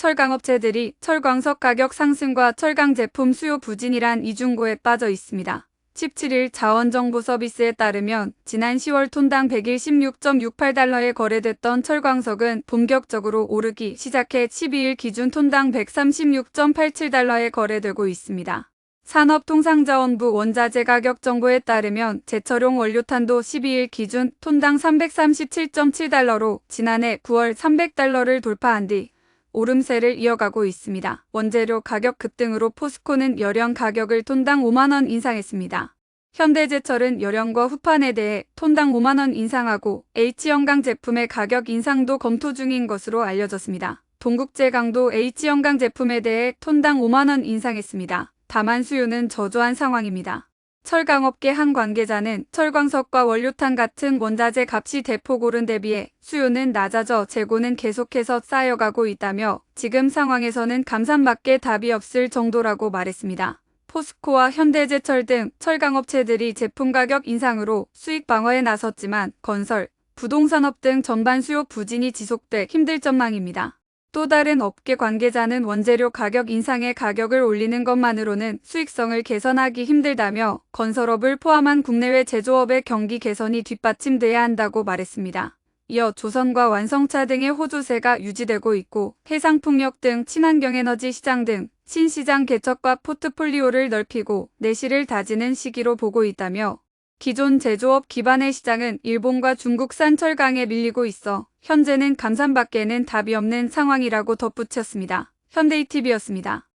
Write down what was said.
철강업체들이 철광석 가격 상승과 철강 제품 수요 부진이란 이중고에 빠져 있습니다. 17일 자원정보 서비스에 따르면 지난 10월 톤당 116.68달러에 거래됐던 철광석은 본격적으로 오르기 시작해 12일 기준 톤당 136.87달러에 거래되고 있습니다. 산업통상자원부 원자재 가격 정보에 따르면 제철용 원료탄도 12일 기준 톤당 337.7달러로 지난해 9월 300달러를 돌파한 뒤 오름세를 이어가고 있습니다. 원재료 가격 급등으로 포스코는 열연 가격을 톤당 5만원 인상했습니다. 현대제철은 열연과 후판에 대해 톤당 5만원 인상하고 H영강 제품의 가격 인상도 검토 중인 것으로 알려졌습니다. 동국제강도 H영강 제품에 대해 톤당 5만원 인상했습니다. 다만 수요는 저조한 상황입니다. 철강업계 한 관계자는 철광석과 원료탄 같은 원자재 값이 대폭 오른 대비해 수요는 낮아져 재고는 계속해서 쌓여가고 있다며 지금 상황에서는 감산밖에 답이 없을 정도라고 말했습니다. 포스코와 현대제철 등 철강업체들이 제품 가격 인상으로 수익 방어에 나섰지만 건설, 부동산업 등 전반 수요 부진이 지속돼 힘들 전망입니다. 또 다른 업계 관계자는 원재료 가격 인상에 가격을 올리는 것만으로는 수익성을 개선하기 힘들다며 건설업을 포함한 국내외 제조업의 경기 개선이 뒷받침돼야 한다고 말했습니다. 이어 조선과 완성차 등의 호조세가 유지되고 있고 해상풍력 등 친환경에너지 시장 등 신시장 개척과 포트폴리오를 넓히고 내실을 다지는 시기로 보고 있다며 기존 제조업 기반의 시장은 일본과 중국산 철강에 밀리고 있어 현재는 감산밖에는 답이 없는 상황이라고 덧붙였습니다. 현대이TV였습니다.